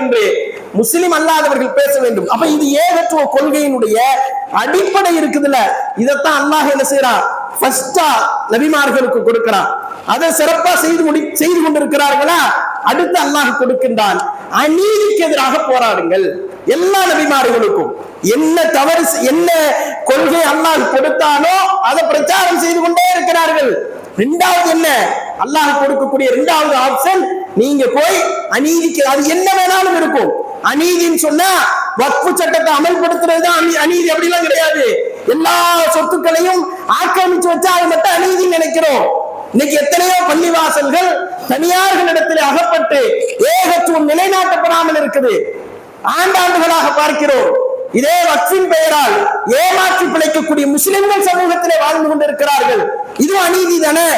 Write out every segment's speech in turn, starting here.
என்று முஸ்லிம் அல்லாதவர்கள் பேச வேண்டும். அப்ப இது ஏகத்துவ கொள்கையினுடைய அடிப்படை இருக்குதுல்ல. இதைத்தான் அல்லாஹ் என்ன செய்யறான் ஃபர்ஸ்டா நபிமார்களுக்கு கொடுக்கிறான். அதை சிறப்பா செய்து முடி செய்து கொண்டிருக்கிறார்களா? அடுத்து அல்லாஹ் கொடுக்கின்றான். அநீதிக்கு எதிராக போராடுங்கள். எல்லா நபிமார்களுக்கும் என்ன தவறு என்ன கொள்கை அல்லாஹ் கொடுத்தானோ அதை பிரச்சாரம் செய்து கொண்டே இருக்கிறார்கள். ரெண்டாவது என்ன? அல்லாஹ் கொடுக்கக்கூடிய ரெண்டாவது ஆப்ஷன் நீங்க போய் அநீதிக்கு அது என்ன வேணாலும் இருக்கும். அநீதின்னு சொன்னா வக்ஃபு சட்டத்தை அமல்படுத்துறது தான் அநீ- அநீதி அப்படிலாம் கிடையாது. எல்லா சொத்துக்களையும் ஆக்கிரமிச்சு வச்சா அது மட்டும் அநீதின்னு நினைக்கிறோம். இன்னைக்கு எத்தனையோ பள்ளிவாசல்கள் தனியார்களிடத்தில் அகப்பட்டு ஏகத்துவம் நிலைநாட்டப்படாமல் இருக்குது. ஆண்டாண்டுகளாக பார்க்கிறோம். இதே வக்ஃபின் பெயரால் ஏமாற்றி பிழைக்கக்கூடிய முஸ்லிம்கள் சமூகத்திலே வாழ்ந்து கொண்டிருக்கிறார்கள். இது அநீதி தானே?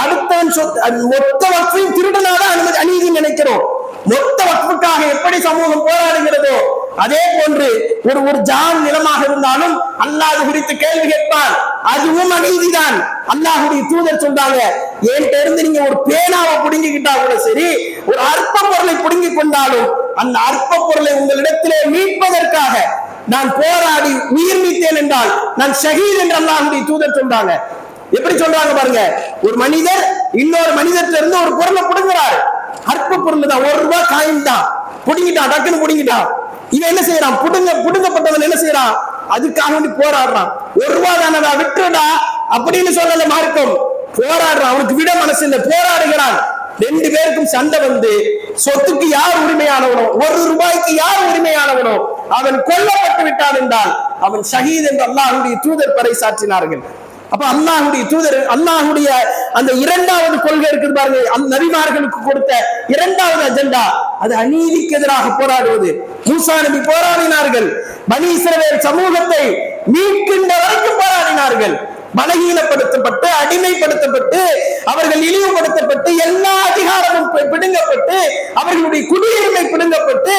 அடுத்தவன் சொத்து மொத்த வக்ஃபையும் திருடனாதான் அனுமதி அநீதி நினைக்கிறோம். மொத்த வக்ஃபுக்காக எப்படி சமூகம் போராடுகிறதோ அதே போன்று ஒரு ஒரு ஜான் நிலமாக இருந்தாலும் அல்லாஹ் குறித்து கேள்வி கேட்பான் அதுவும் அநீதிதான் அல்லாஹுடைய தூதர் சொல்றாங்க என்கிட்ட இருந்து நீங்க ஒரு பேனாவை புடுங்கிக்கிட்டா கூட சரி ஒரு அற்ப பொருளை புடுங்கிக் கொண்டாலும் அந்த அற்ப பொருளை உங்களிடத்திலே மீட்பதற்காக நான் போராடி உயிர் நீத்தேன் என்றால் நான் ஷஹீத் என்று அல்லாஹுடைய தூதர் சொல்றாங்க. எப்படி சொல்றாங்க பாருங்க. ஒரு மனிதர் இன்னொரு மனிதர்ல இருந்து ஒரு பொருளை புடுங்குறாரு. அற்ப பொருள் தான். ஒரு ரூபாய் காயின் தான். புடுங்கிட்டான். டக்குன்னு புடுங்கிட்டான். இவன் என்ன செய்யறான்? புடுங்க புடுங்கப்பட்டவன் என்ன செய்யறான்? அதுக்காக வேண்டி போராடுறான். ஒரு ரூபாய் தானடா விட்டுடா அப்படின்னு சொல்லல மார்க்கம். போராடுறான். அவனுக்கு விட மனசு இல்லை. போராடுகிறான். ரெண்டு பேருக்கும் சண்டை வந்து சொத்துக்கு யார் உரிமையானவனோ ஒரு ரூபாய்க்கு யார் உரிமையானவனோ அவன் கொல்லப்பட்டு விட்டான் என்றால் அவன் ஷஹீத் என்று அல்லாஹுடைய தூதர் பறைசாற்றினார்கள். அப்ப அல்லாஹுடைய தூதர் அல்லாஹுடைய அந்த இரண்டாவது கொள்கை இருக்குது பாருங்க அந்த நபிமார்களுக்கு கொடுத்த இரண்டாவது அஜெண்டா. அது அநீதிக்கு எதிராக போராடுவது. மூசா நபி போராடினார்கள். பனி சமூகத்தை மீட்கின்ற வரைக்கும் போராடினார்கள். பலகீனப்படுத்தப்பட்டு அடிமைப்படுத்தப்பட்டு அவர்கள் இழிவுபடுத்தப்பட்டு எல்லா பிடுங்கப்பட்டு அவர்களுடைய குடியுரிமை பிடுங்கப்பட்டு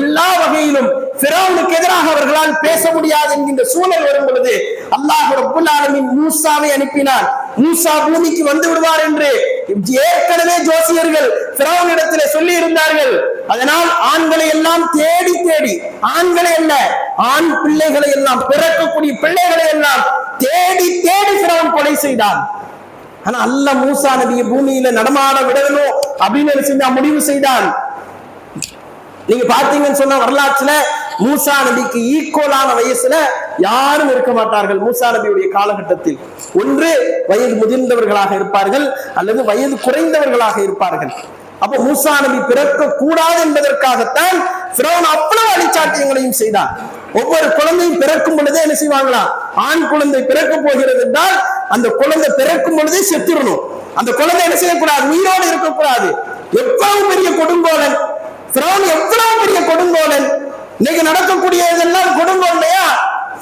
எல்லா வகையிலும் பிறவுனுக்கு எதிராக அவர்களால் பேச முடியாது என்கின்ற சூழல் வரும் பொழுது அல்லாஹ் ரப்புல் ஆலமீன் மூசாவை அனுப்பினார் மூசா பூமிக்கு வந்து விடுவார் என்று ஏற்கனவே ஜோசியர்கள் பிறவனிடத்திலே சொல்லி இருந்தார்கள் அதனால் ஆண்களை எல்லாம் தேடி தேடி ஆண்களை அல்ல ஆண் பிள்ளைகளை எல்லாம் பிறக்கக்கூடிய பிள்ளைகளை எல்லாம் தேடி தேடி பிறவன் கொலை செய்தான். ஆனா அல்ல மூசா நபியை பூமியில நடமாட விடணும் அப்படின்னு என்ன செஞ்சா முடிவு செய்தான். நீங்க பாத்தீங்கன்னு சொன்னா வரலாற்றுல மூசா நபிக்கு ஈக்குவலான வயசுல யாரும் இருக்க மாட்டார்கள் மூசா நபியுடைய காலகட்டத்தில். ஒன்று வயது முதிர்ந்தவர்களாக இருப்பார்கள் அல்லது வயது குறைந்தவர்களாக இருப்பார்கள். அப்ப மூசா நபி பிறக்க கூடாது என்பதற்காகத்தான் ஃபிரௌன் அவ்வளவு அழிச்சாட்டியங்களையும் செய்தான் ஒவ்வொரு குழந்தையும் பிறக்கும் பொழுதே என்ன செய்வாங்களாம் ஆண் குழந்தை பிறக்க போகிறது என்றால் அந்த குழந்தை பிறக்கும் பொழுதே செத்துடணும். அந்த குழந்தை என்ன செய்யக்கூடாது? உயிரோடு இருக்கக்கூடாது. எவ்வளவு பெரிய கொடுங்கோலன்? பிறவுன் எவ்வளவு பெரிய கொடுங்கோலன்? இன்னைக்கு நடக்கக்கூடிய இதெல்லாம் கொடுங்கோல்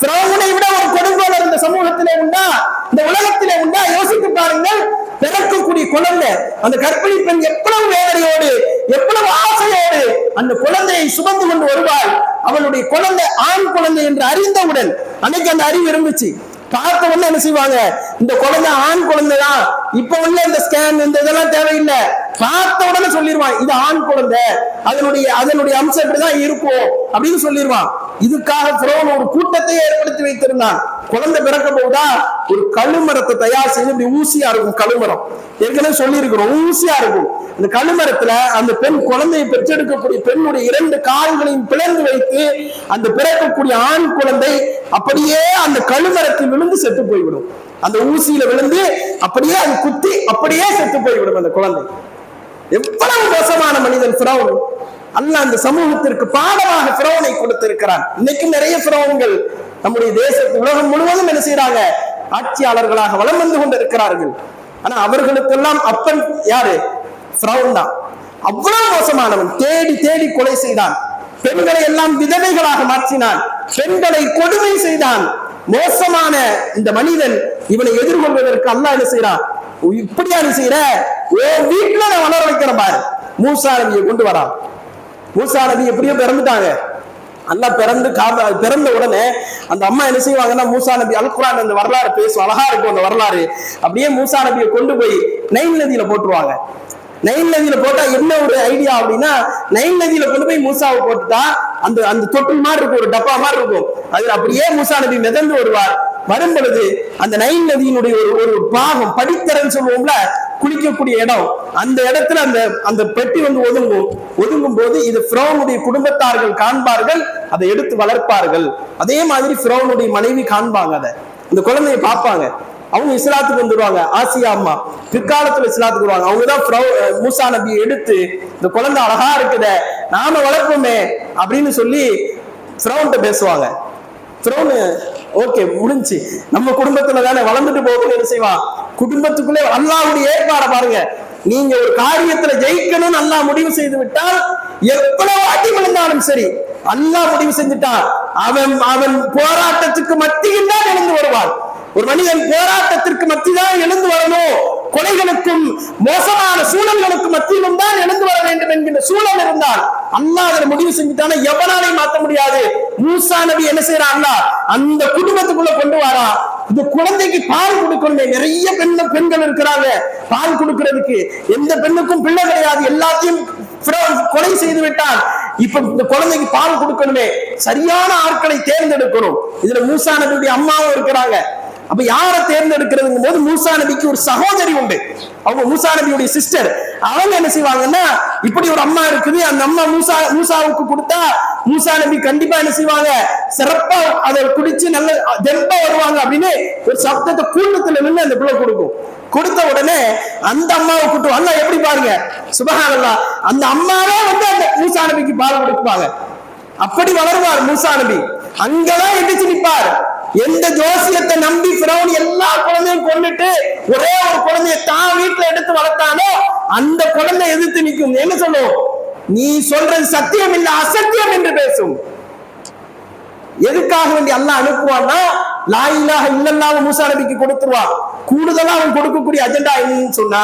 இல்லையா விட ஒரு கொடுங்கோலர் இந்த சமூகத்திலே உண்டா? இந்த உலகத்திலே உண்டா? யோசித்து பாருங்கள். பிறக்கக்கூடிய குழந்தை அந்த கற்பிணி பெண் எவ்வளவு வேதனையோடு எவ்வளவு ஆசையோடு அந்த குழந்தையை சுமந்து கொண்டு வருவாள். அவளுடைய குழந்தை ஆண் குழந்தை என்று அறிந்தவுடன் அன்னைக்கு அந்த அறிவு இருந்துச்சு. பார்த்த உடனே என்ன செய்வாங்க? இந்த குழந்தை ஆண் குழந்தை தான் இப்ப உள்ள இந்த ஸ்கேன் இந்த இதெல்லாம் தேவையில்லை. பார்த்த உடனே சொல்லிடுவான் இது ஆண் குழந்தை. அதனுடைய அதனுடைய அம்சம் இப்படிதான் இருக்கும் அப்படின்னு சொல்லிடுவான் இதுக்காக புரோன் ஒரு கூட்டத்தை ஏற்படுத்தி வைத்திருந்தான். குழந்தை பிறக்க போதா ஒரு கழுமரத்தை தயார் செய்து இப்படி ஊசியா இருக்கும் கழுமரம் ஏற்கனவே சொல்லியிருக்கிறோம் ஊசியா இருக்கும். இந்த கழுமரத்துல அந்த பெண் குழந்தையை பெற்றெடுக்கக்கூடிய பெண்ணுடைய இரண்டு கால்களையும் பிளந்து வைத்து அந்த பிறக்கக்கூடிய ஆண் குழந்தை அப்படியே அந்த கழுமரத்தில் விழுந்து செத்து போய்விடும். அந்த ஊசியில விழுந்து அப்படியே அது குத்தி அப்படியே செத்து போய்விடும் அந்த குழந்தை. எவ்வளவு மோசமான மனிதன் பிரவுன் அல்லாஹ் அந்த சமூகத்திற்கு பாடமாக பிரவனை கொடுத்திருக்கிறான். இன்னைக்கும் நிறைய பிரவுன்கள் நம்முடைய தேசத்து உலகம் முழுவதும் என்ன செய்யறாங்க ஆட்சியாளர்களாக வலம் வந்து கொண்டிருக்கிறார்கள். ஆனா அவர்களுக்கெல்லாம் அப்பன் யாரு? பிரவுன் தான். அவ்வளவு மோசமானவன். தேடி தேடி கொலை செய்தான். பெண்களை எல்லாம் விதவைகளாக மாற்றினான். பெண்களை கொடுமை செய்தான். மோசமான இந்த மனிதன் இவனை எதிர்கொள்வதற்கு அல்லாஹ் என்ன செய்யறான் இப்படியா நீ செய்யற ஓ வீட்டுல நான் வளர வைக்கிறேன் பாரு. மூசா கொண்டு வரான். மூசா நபி எப்படியோ பிறந்துட்டாங்க. நல்லா பிறந்து பிறந்த உடனே அந்த அம்மா என்ன செய்வாங்கன்னா மூசா நபி அல்குரான் அந்த வரலாறு பேசும் அழகா இருக்கும் அந்த வரலாறு. அப்படியே மூசா நபியை கொண்டு போய் நைல் நதியில போட்டுருவாங்க. நைல் நதியில போட்டா என்ன ஒரு ஐடியா அப்படின்னா நைல் நதியில கொண்டு போய் மூசாவை போட்டுட்டா அந்த அந்த தொட்டில் மாதிரி இருக்கும் ஒரு டப்பா மாதிரி இருக்கும். அதுல அப்படியே மூசா நபி மிதந்து வருவார். வரும் பொழுது அந்த நைல் நதியினுடைய ஒரு ஒரு பாகம் படித்தரன் சொல்லுவோம்ல குளிக்கக்கூடிய இடம். அந்த இடத்துல அந்த அந்த பெட்டி வந்து ஒதுங்கும். ஒதுங்கும் போது இது ஃபிரௌனுடைய குடும்பத்தார்கள் காண்பார்கள் அதை எடுத்து வளர்ப்பார்கள். அதே மாதிரி ஃபிரௌனுடைய மனைவி காண்பாங்க அதை. இந்த குழந்தைய பார்ப்பாங்க. அவங்க இஸ்லாத்துக்கு வந்துடுவாங்க ஆசியா அம்மா. பிற்காலத்துல இஸ்லாத்துக்கு வருவாங்க. அவங்கதான் மூசா நபியை எடுத்து இந்த குழந்தை அழகா இருக்குதே நாம வளர்ப்போமே அப்படின்னு சொல்லி ஃபிரௌன்ட்ட பேசுவாங்க. த்ரோனு ஓகே முடிஞ்சு. நம்ம குடும்பத்துல தானே வளர்ந்துட்டு போகுது என்ன செய்வான் குடும்பத்துக்குள்ளே அல்லாவுடைய ஏற்பாடை பாருங்க. நீங்க ஒரு காரியத்துல ஜெயிக்கணும்னு அல்லா முடிவு செய்து விட்டால் எவ்வளவு அடி விழுந்தாலும் சரி அல்லாஹ் முடிவு செஞ்சுட்டான் அவன் அவன் போராட்டத்துக்கு மத்தியில் தான் எழுந்து வருவான். ஒரு மனிதன் போராட்டத்திற்கு மத்தியில் எழுந்து வரணும். கொலைகளுக்கும் மோசமான சூழல்களுக்கும் மத்தியிலும் தான் எழுந்து வர வேண்டும் என்கின்ற சூழல் இருந்தால் அல்லா அதில் முடிவு செஞ்சுட்டான எவனாலையும் மாத்த முடியாது. மூசா நபி என்ன செய்யறான் அந்த குடும்பத்துக்குள்ள கொண்டு வரா. இந்த குழந்தைக்கு பால் கொடுக்கணுமே. நிறைய பெண் பெண்கள் இருக்கிறாங்க. பால் கொடுக்கிறதுக்கு எந்த பெண்ணுக்கும் பிள்ளை கிடையாது. எல்லாத்தையும் கொலை செய்து விட்டான். இப்ப இந்த குழந்தைக்கு பால் கொடுக்கணுமே. சரியான ஆட்களை தேர்ந்தெடுக்கணும். இதுல மூசா நபியுடைய அம்மாவும் இருக்கிறாங்க. அப்ப யாரை தேர்ந்தெடுக்கிறதுங்கும் போது மூசா நபிக்கு ஒரு சகோதரி உண்டு. அவங்க மூசா நபியுடைய சிஸ்டர் அவங்க என்ன செய்வாங்கன்னா இப்படி ஒரு அம்மா இருக்குது அந்த அம்மா மூசா மூசாவுக்கு கொடுத்தா மூசா நபி கண்டிப்பா என்ன செய்வாங்க? சிறப்பா அதை குடிச்சு நல்ல தெம்பா வருவாங்க அப்படின்னு ஒரு சப்தத்தை கூட்டத்துல நின்று அந்த பிள்ளை கொடுக்கும். கொடுத்த உடனே அந்த அம்மாவை கூட்டம் அல்ல எப்படி பாருங்க? சுபஹானல்லா. அந்த அம்மாவே வந்து அந்த மூசா நபிக்கு பால் கொடுப்பாங்க. அப்படி வளருவார் மூசா நபி. அங்கதான் எந்திரிச்சு நிற்பார் எந்த ஜோசியத்தை நம்பி பிரவுன் எல்லா குழந்தையும் கொண்டுட்டு ஒரே ஒரு குழந்தைய தான் வீட்டுல எடுத்து வளர்த்தானோ அந்த குழந்தை எதிர்த்து நிற்கும். என்ன சொல்லும்? நீ சொல்றது சத்தியம் இல்ல அசத்தியம் என்று பேசும். எதுக்காக வேண்டி அல்லாஹ் அனுப்புவான்னா லா இல்லல்லாம மூசா நபிக்கு கொடுத்துருவான் கூடுதலா அவன் கொடுக்கக்கூடிய அஜெண்டா என்னன்னு சொன்னா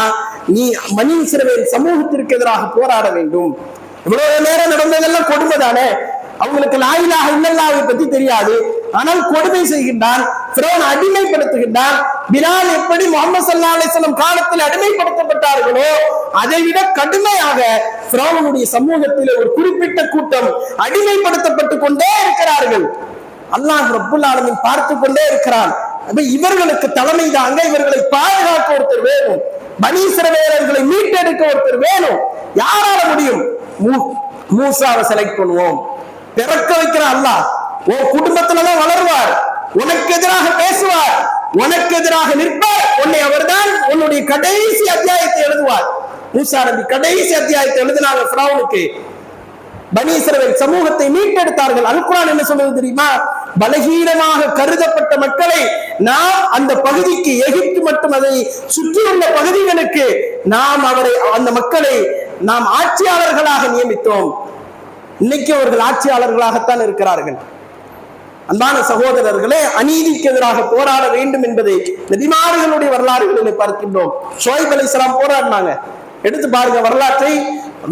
நீ மணி சிறுவர் சமூகத்திற்கு எதிராக போராட வேண்டும். இவ்வளவு நேரம் நடந்ததெல்லாம் கொடுமை தானே அவங்களுக்கு லாயிலாக இல்லல்லாவை பத்தி தெரியாது. ஆனால் கொடுமை செய்கின்றான் பிறவன் அடிமைப்படுத்துகின்றான். பிலால் எப்படி முகமது சல்லா அலிஸ்லாம் காலத்தில் அடிமைப்படுத்தப்பட்டார்களோ அதை விட கடுமையாக பிராவனுடைய சமூகத்தில் ஒரு குறிப்பிட்ட கூட்டம் அடிமைப்படுத்தப்பட்டு கொண்டே இருக்கிறார்கள். அல்லாஹ் ரப்புல் ஆலமின் பார்த்து கொண்டே இருக்கிறான். இவர்களுக்கு தலைமை தாங்க இவர்களை பாதுகாக்க ஒருத்தர் வேணும். பனீசர மீட்டெடுக்க ஒருத்தர் வேணும். யாரால முடியும்? மூசாவை செலக்ட் பண்ணுவோம். பிறக்க வைக்கிற அல்லாஹ் உன் குடும்பத்துலதான் வளருவார். உனக்கு எதிராக பேசுவார். உனக்கு எதிராக நிற்பார். உன்னை அவர்தான் உன்னுடைய கடைசி அத்தியாயத்தை எழுதுவார். மூசா நபி கடைசி அத்தியாயத்தை எழுதினாங்க ஃபிரௌனுக்கு. பனீஸ்வரர்கள் சமூகத்தை மீட்டெடுத்தார்கள். அல்குரான் என்ன சொல்றது தெரியுமா? பலகீனமாக கருதப்பட்ட மக்களை நாம் அந்த பகுதிக்கு எகிப்து மற்றும் அதை சுற்றியுள்ள பகுதிகளுக்கு நாம் அவரை அந்த மக்களை நாம் ஆட்சியாளர்களாக நியமித்தோம். இன்னைக்கு அவர்கள் ஆட்சியாளர்களாகத்தான் இருக்கிறார்கள். அன்பான சகோதரர்களே அநீதிக்கு எதிராக போராட வேண்டும் என்பதை நபிமார்களுடைய வரலாறுகளில் பார்க்கின்றோம். ஷோய்ப் இஸ்லாம் போராடினாங்க. எடுத்து பாருங்க வரலாற்றை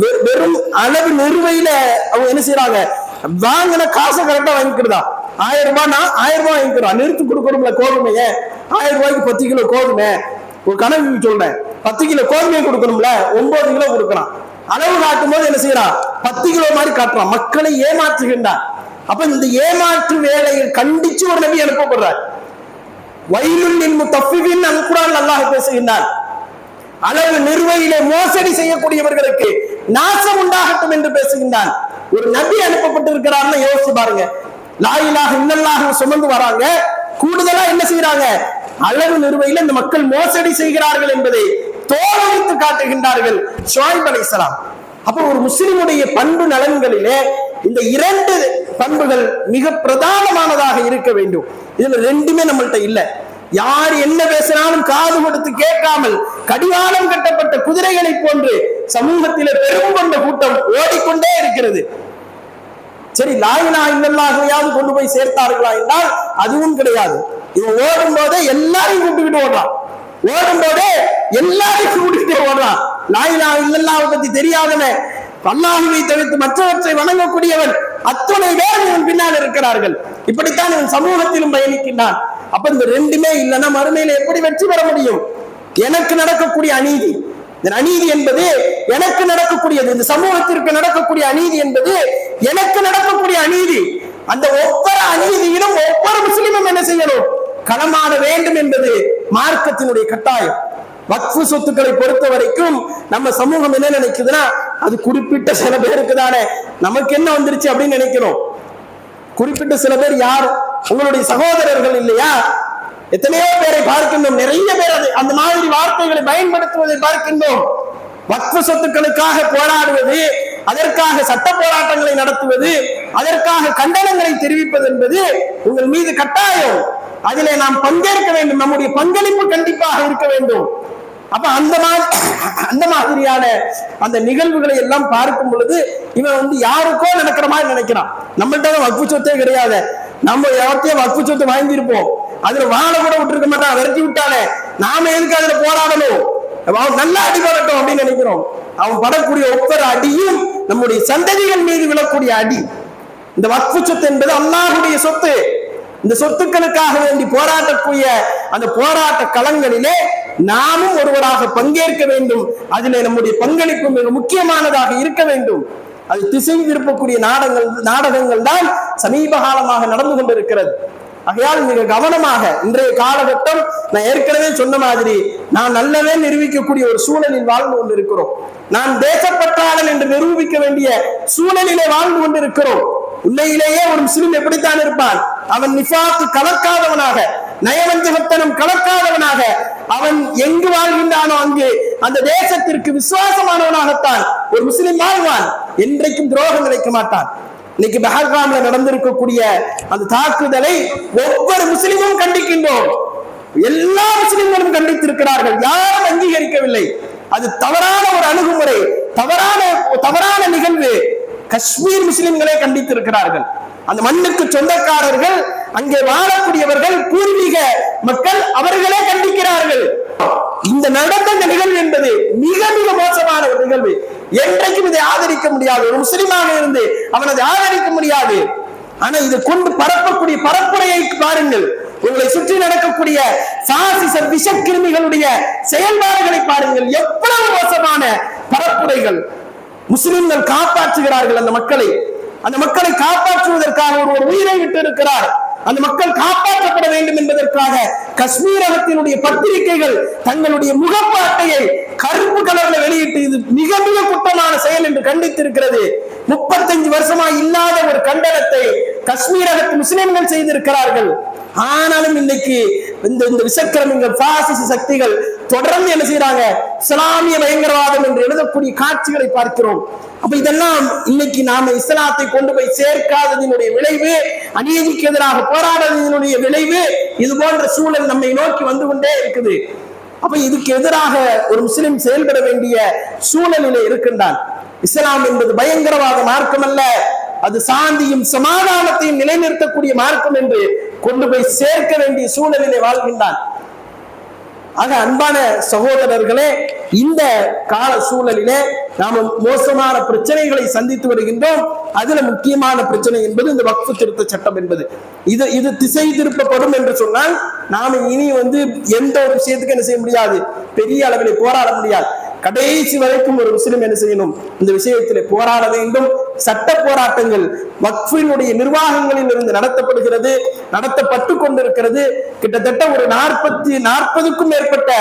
வெ- வெறும் அளவு நிறுவையில அவங்க என்ன செய்யறாங்க வாங்கின காசை கரெக்டா வாங்கிக்கிறதா? ஆயிரம் ரூபாய்னா ஆயிரம் ரூபாய் வாங்கிக்கிறோம். நிறுத்து கொடுக்கணும்ல கோதுமைய? ஆயிரம் ரூபாய்க்கு பத்து கிலோ கோதுமை. ஒரு கனவு சொல்றேன். பத்து கிலோ கோதுமையை கொடுக்கணும்ல? ஒன்பது கிலோ கொடுக்கலாம். அளவு காட்டும் போது என்ன செய்யறான் பத்து கிலோ மாதிரி காட்டுறான் மக்களை ஏமாற்றுகின்றான் அப்ப இந்த ஏமாற்று வேலையை கண்டிச்சு ஒரு நபி அனுப்பப்படுறார் வயலுள்ளின் தப்பிவின் அனுப்புறான் அல்லாஹ் பேசுகின்றான். அளவு நிறுவையிலே மோசடி செய்யக்கூடியவர்களுக்கு நாசம் உண்டாகட்டும் என்று பேசுகின்றான். ஒரு நபி அனுப்பப்பட்டிருக்கிறார்னு யோசிச்சு பாருங்க. லாயிலாக இன்னல்லாக சுமந்து வராங்க. கூடுதலா என்ன செய்யறாங்க அளவு நிறுவையில் இந்த மக்கள் மோசடி செய்கிறார்கள் என்பதை தோலடித்து காட்டுகின்றார்கள். ஷுவாய்ப் அலி இஸ்லாம் அப்போ ஒரு முஸ்லிமுடைய பண்பு நலன்களிலே இந்த இரண்டு பண்புகள் மிக பிரதானமானதாக இருக்க வேண்டும். இதுல ரெண்டுமே நம்மள்ட்ட இல்ல. யார் என்ன பேசினாலும் காது கொடுத்து கேட்காமல் கடிவாளம் கட்டப்பட்ட குதிரைகளை போன்று சமூகத்திலே பெரும் கொண்ட கூட்டம் ஓடிக்கொண்டே இருக்கிறது. சரி லாயினா இல்லல்லாகையாவது கொண்டு போய் சேர்த்தார்களா என்றால் அதுவும் கிடையாது. இவன் ஓடும் போதே எல்லாரையும் கூப்பிட்டுக்கிட்டு ஓடுறான் ஓடும் போதே எல்லாரையும் கூப்பிட்டுக்கிட்டே ஓடுறான். லாயிலா இல்லல்லாவை பத்தி தெரியாதவன். அல்லாஹுவை தவிர்த்து மற்றவற்றை வணங்கக்கூடியவன் அத்தனை பேர் இவன் பின்னால் இருக்கிறார்கள். இப்படித்தான் இவன் சமூகத்திலும் பயணிக்கின்றான். அப்ப இந்த ரெண்டுமே இல்லைன்னா மறுமையில எப்படி வெற்றி பெற முடியும்? எனக்கு நடக்கக்கூடிய அநீதி. இந்த அநீதி என்பது எனக்கு நடக்கக்கூடியது. இந்த சமூகத்திற்கு நடக்கக்கூடிய அநீதி என்பது எனக்கு நடக்கக்கூடிய அநீதி. அந்த ஒவ்வொரு அநீதியிலும் ஒவ்வொரு முஸ்லிமும் என்ன செய்யணும்? களமாட வேண்டும் என்பது மார்க்கத்தினுடைய கட்டாயம். வக்ஃபு சொத்துக்களை பொறுத்த வரைக்கும் நம்ம சமூகம் என்ன நினைக்குதுன்னா அது குறிப்பிட்ட சில பேருக்கு தானே. நமக்கு என்ன வந்துருச்சு அப்படின்னு நினைக்கிறோம். குறிப்பிட்ட சில பேர் யார்? உங்களுடைய சகோதரர்கள் இல்லையா? எத்தனையோ பேரை பார்க்கின்றோம். நிறைய பேர் அது அந்த மாதிரி வார்த்தைகளை பயன்படுத்துவதை பார்க்கின்றோம். வக்ஃபு சொத்துக்களுக்காக போராடுவது அதற்காக சட்ட போராட்டங்களை நடத்துவது அதற்காக கண்டனங்களை தெரிவிப்பது என்பது உங்கள் மீது கட்டாயம். அதிலே நாம் பங்கேற்க வேண்டும். நம்முடைய பங்களிப்பு கண்டிப்பாக இருக்க வேண்டும். அப்ப அந்த மாதிரி அந்த மாதிரியான அந்த நிகழ்வுகளை எல்லாம் பார்க்கும் பொழுது இவன் வந்து யாருக்கோ நடக்கிற மாதிரி நினைக்கிறான். நம்மள்ட்ட தான் வக்ஃபு சொத்தே கிடையாது. நம்ம யார்த்தையும் வக்ஃபு சொத்து வாங்கியிருப்போம். அதுல வாழ கூட விட்டுருக்க மாட்டான். விரட்டி விட்டாலே நாம எதுக்கு அதுல போராடணும்? அவன் நல்லா அடிபடட்டும் அப்படின்னு நினைக்கிறோம். அவன் படக்கூடிய ஒவ்வொரு அடியும் நம்முடைய சந்ததிகள் மீது விழக்கூடிய அடி. இந்த வக்ஃபு சொத்து என்பது அல்லாஹுடைய சொத்து. இந்த சொத்துக்களுக்காக வேண்டி போராட்டக்கூடிய அந்த போராட்ட களங்களிலே நாமும் ஒருவராக பங்கேற்க வேண்டும். அதிலே நம்முடைய பங்களிப்பு மிக முக்கியமானதாக இருக்க வேண்டும். அது திசை திருப்பக்கூடிய நாடகங்கள் நாடகங்கள் தான் சமீப காலமாக நடந்து கொண்டிருக்கிறது. ஆகையால் மிக கவனமாக இன்றைய காலகட்டம் நான் ஏற்கனவே சொன்ன மாதிரி நான் நல்லவே நிரூபிக்கக்கூடிய ஒரு சூழலில் வாழ்ந்து கொண்டிருக்கிறோம். நான் தேசப்பற்றாளன் என்று நிரூபிக்க வேண்டிய சூழலிலே வாழ்ந்து கொண்டிருக்கிறோம். உண்மையிலேயே ஒரு முஸ்லிம் எப்படித்தான் இருப்பான்? அவன் நிஃபாக்கு கலக்காதவனாக நயவஞ்சகத்தனம் கலக்காதவனாக அவன் எங்கு வாழ்கின்றானோ அங்கு அந்த தேசத்திற்கு விசுவாசமானவனாகத்தான் ஒரு முஸ்லிம் வாழ்வான். என்றைக்கும் துரோகம் நினைக்க மாட்டான். இன்னைக்கு பஹர்காம்ல நடந்திருக்கக்கூடிய அந்த தாக்குதலை ஒவ்வொரு முஸ்லிமும் கண்டிக்கின்றோம். எல்லா முஸ்லிம்களும் கண்டித்திருக்கிறார்கள். யாரும் அங்கீகரிக்கவில்லை. அது தவறான ஒரு அணுகுமுறை தவறான தவறான நிகழ்வு. காஷ்மீர் முஸ்லிம்களே கண்டித்திருக்கிறார்கள். அந்த மண்ணுக்கு சொந்தக்காரர்கள் அங்கே வாழக்கூடியவர்கள் பூர்வீக மக்கள் அவர்களே கண்டிக்கிறார்கள். இந்த நடந்த இந்த நிகழ்வு என்பது மிக மிக மோசமான ஒரு நிகழ்வு. என்றைக்கும் இதை ஆதரிக்க முடியாது. ஒரு முஸ்லிமாக இருந்து அவன் அதை ஆதரிக்க முடியாது. ஆனா இதை கொண்டு பரப்பக்கூடிய பரப்புரையை பாருங்கள். உங்களை சுற்றி நடக்கக்கூடிய சாசிச விஷக்கிருமிகளுடைய செயல்பாடுகளை பாருங்கள். எவ்வளவு மோசமான பரப்புரைகள். முஸ்லிம்கள் காப்பாற்றுகிறார்கள் அந்த மக்களை. அந்த மக்களை காப்பாற்றுவதற்காக ஒரு உயிரை விட்டு இருக்கிறார் அந்த மக்கள் காப்பாற்றப்பட வேண்டும் என்பதற்காக காஷ்மீரகத்தினுடைய பத்திரிகைகள் தங்களுடைய முகப்பாட்டையை கருப்பு கலர்ல வெளியிட்டு இது மிக மிக குற்றமான செயல் என்று கண்டித்திருக்கிறது. முப்பத்தஞ்சு வருஷமா இல்லாத ஒரு கண்டனத்தை காஷ்மீரகத்து முஸ்லிம்கள் செய்திருக்கிறார்கள். ஆனாலும் இன்னைக்கு இந்த இந்த விசக்கிரமிகள் பாசிச சக்திகள் தொடர்ந்து என்ன செய்யறாங்க இஸ்லாமிய பயங்கரவாதம் என்று எழுதக்கூடிய காட்சிகளை பார்க்கிறோம். அப்ப இதெல்லாம் இன்னைக்கு நாம இஸ்லாத்தை கொண்டு போய் சேர்க்காததினுடைய விளைவு அநீதிக்கு எதிராக போராடுவதனுடைய விளைவு இது போன்ற சூழல் நம்மை நோக்கி வந்து கொண்டே இருக்குது. அப்ப இதுக்கு எதிராக ஒரு முஸ்லிம் செயல்பட வேண்டிய சூழலிலே இருக்கின்றான். இஸ்லாம் என்பது பயங்கரவாத மார்க்கம் அல்ல அது சாந்தியும் சமாதானத்தையும் நிலைநிறுத்தக்கூடிய மார்க்கம் என்று கொண்டு போய் சேர்க்க வேண்டிய சூழலிலே வாழ்கின்றான். ஆக அன்பான சகோதரர்களே இந்த கால சூழலிலே நாம மோசமான பிரச்சனைகளை சந்தித்து வருகின்றோம். அதுல முக்கியமான பிரச்சனை என்பது இந்த வக்ஃபு திருத்த சட்டம் என்பது. இது இது திசை திருப்பப்படும் என்று சொன்னால் நாம இனி வந்து எந்த ஒரு விஷயத்துக்கு என்ன செய்ய முடியாது. பெரிய அளவில் போராட முடியாது. கடைசி வரைக்கும் ஒரு முஸ்லிம் என்ன செய்யணும்? இந்த விஷயத்தில் போராட வேண்டும். சட்ட போராட்டங்கள் வக்ஃபினுடைய நிர்வாகங்களில் இருந்து நடத்தப்படுகிறது நடத்தப்பட்டு கொண்டிருக்கிறது. கிட்டத்தட்ட ஒரு நாற்பத்தி நாற்பதுக்கும் மேற்பட்ட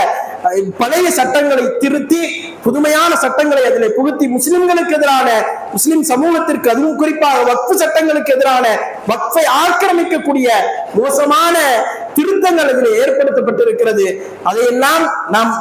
பழைய சட்டங்களை திருத்தி புதுமையான சட்டங்களை அதில் புகுத்தி முஸ்லிம்களுக்கு எதிரான முஸ்லிம் சமூகத்திற்கு அதுவும் குறிப்பாக வக்ஃபு சட்டங்களுக்கு எதிரான வக்ஃபை ஆக்கிரமிக்கக்கூடிய மோசமான திருத்தங்கள் இதில் ஏற்படுத்தப்பட்டிருக்கிறது. அதையெல்லாம் நாம்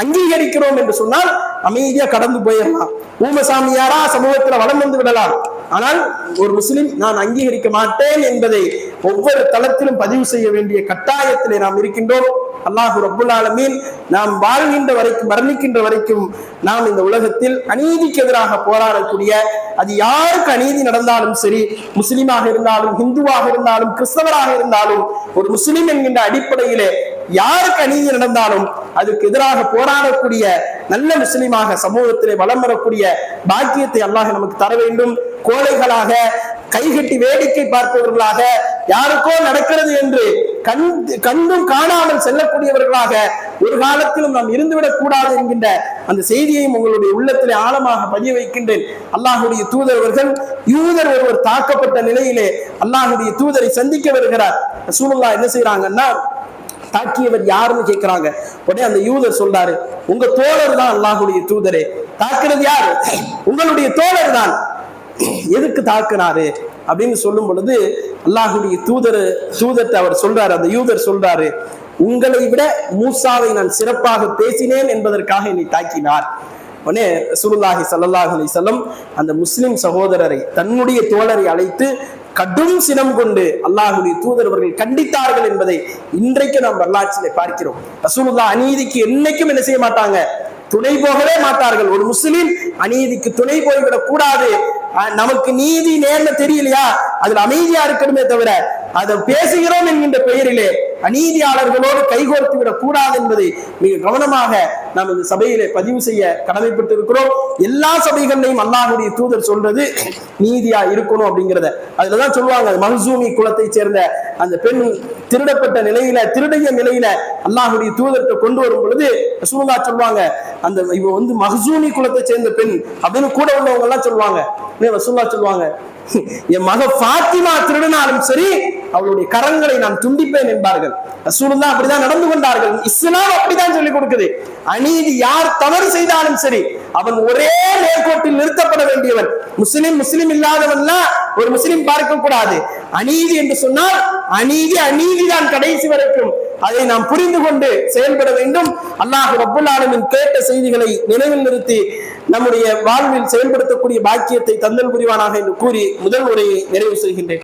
அங்கீகரிக்கிறோம் என்று சொன்னால் அமைதியா கடந்து போயிடலாம். ஊமசாமியாரா சமூகத்துல வளம் வந்து விடலாம். ஆனால் ஒரு முஸ்லிம் நான் அங்கீகரிக்க மாட்டேன் என்பதை ஒவ்வொரு தளத்திலும் பதிவு செய்ய வேண்டிய கட்டாயத்திலே நாம் இருக்கின்றோம். அல்லாஹு ரபுல் ஆலமீன் நாம் வாழ்கின்ற வரைக்கும் மரணிக்கின்ற வரைக்கும் நாம் இந்த உலகத்தில் அநீதிக்கு எதிராக போராடக்கூடிய அது யாருக்கு அநீதி நடந்தாலும் சரி முஸ்லீமாக இருந்தாலும் ஹிந்துவாக இருந்தாலும் கிறிஸ்தவராக இருந்தாலும் ஒரு முஸ்லீம் என்கின்ற அடிப்படையிலே யாருக்கு அநீதி நடந்தாலும் அதுக்கு எதிராக போராடக்கூடிய நல்ல முஸ்லீமாக சமூகத்திலே வளம் வரக்கூடிய பாக்கியத்தை அல்லாஹ் நமக்கு தர வேண்டும். கோழைகளாக கைகட்டி வேடிக்கை பார்ப்பவர்களாக யாருக்கோ நடக்கிறது என்று கண் கண்டும் காணாமல் செல்லக்கூடியவர்களாக ஒரு காலத்திலும் நாம் இருந்துவிடக் கூடாது என்கின்ற அந்த செய்தியையும் உங்களுடைய உள்ளத்திலே ஆழமாக பதிய வைக்கின்றேன். அல்லாஹுடைய தூதர் அவர்கள் யூதர் ஒருவர் தாக்கப்பட்ட நிலையிலே அல்லாஹுடைய தூதரை சந்திக்க வருகிறார். ரசூலுல்லா என்ன செய்யறாங்கன்னா தாக்கியவர் யாருன்னு கேட்கிறாங்க உடனே அந்த யூதர் சொல்றாரு உங்க தோழர் தான் அல்லாஹுடைய தூதரே. தாக்குறது யாரு? உங்களுடைய தோழர் தான். எதுக்கு தாக்குனாரு? அப்படின்னு சொல்லும் பொழுது அல்லாஹுடைய தூதர் தூதர்ட்ட அவர் சொல்றாரு அந்த யூதர் சொல்றாரு உங்களை விட மூசாவை நான் சிறப்பாக பேசினேன் என்பதற்காக என்னை தாக்கினார். உடனே சுருல்லாஹி ஸல்லல்லாஹு அலி வஸல்லம் அந்த முஸ்லிம் சகோதரரை தன்னுடைய தோழரை அழைத்து கடும் சினம் கொண்டு அல்லாஹுடைய தூதரவர்கள் கண்டித்தார்கள் என்பதை இன்றைக்கு நாம் வரலாற்றிலே பார்க்கிறோம். ரசூலுல்லா அநீதிக்கு என்னைக்கும் என்ன செய்ய மாட்டாங்க? துணை போகவே மாட்டார்கள். ஒரு முஸ்லீம் அநீதிக்கு துணை போய்விடக் கூடாது நமக்கு நீதி நேர்ல தெரியலையா? அதுல அமைதியா இருக்கணுமே தவிர அதை பேசுகிறோம் என்கின்ற பெயரிலே அநீதியாளர்களோடு கைகோர்த்து விடக் கூடாது என்பதை மிக கவனமாக நாம் இந்த சபையிலே பதிவு செய்ய கடமைப்பட்டு இருக்கிறோம் எல்லா சபைகளையும் அல்லாஹுடைய தூதர் சொல்றது நீதியா இருக்கணும் அப்படிங்கிறத. அதுலதான் சொல்லுவாங்க அது குலத்தை சேர்ந்த அந்த பெண் திருடப்பட்ட நிலையில திருடைய நிலையில அல்லாஹுடைய தூதர்கிட்ட கொண்டு வரும் பொழுது ரசூலுல்லாஹ் சொல்லுவாங்க அந்த இவ வந்து மஹ்சூமி குலத்தை சேர்ந்த பெண் அப்படின்னு கூட உள்ளவங்க எல்லாம் சொல்லுவாங்க உடனே சொல்லுவாங்க என் மக பாத்திமா திருடினாலும் சரி அவளுடைய கரங்களை நான் துண்டிப்பேன் என்பார்கள். ரசூலுல்லா அப்படிதான் நடந்து கொண்டார்கள். இஸ்லாம் அப்படிதான் சொல்லி கொடுக்குது. அநீதி யார் தவறு செய்தாலும் சரி அவன் ஒரே நேர்கோட்டில் நிறுத்தப்பட வேண்டியவன். முஸ்லிம் முஸ்லிம் இல்லாதவன்லாம் ஒரு முஸ்லிம் பார்க்க கூடாது. அநீதி என்று சொன்னால் அநீதி அநீதி தான் கடைசி வரைக்கும். அதை நாம் புரிந்து கொண்டு செயல்பட வேண்டும். அல்லாஹ் ரப்புல் ஆலமின் கேட்ட செய்திகளை நினைவில் நிறுத்தி நம்முடைய வாழ்வில் செயல்படுத்தக்கூடிய பாக்கியத்தை தந்தல் புரிவானாக என்று கூறி முதல் உரையை நிறைவு செய்கின்றேன்.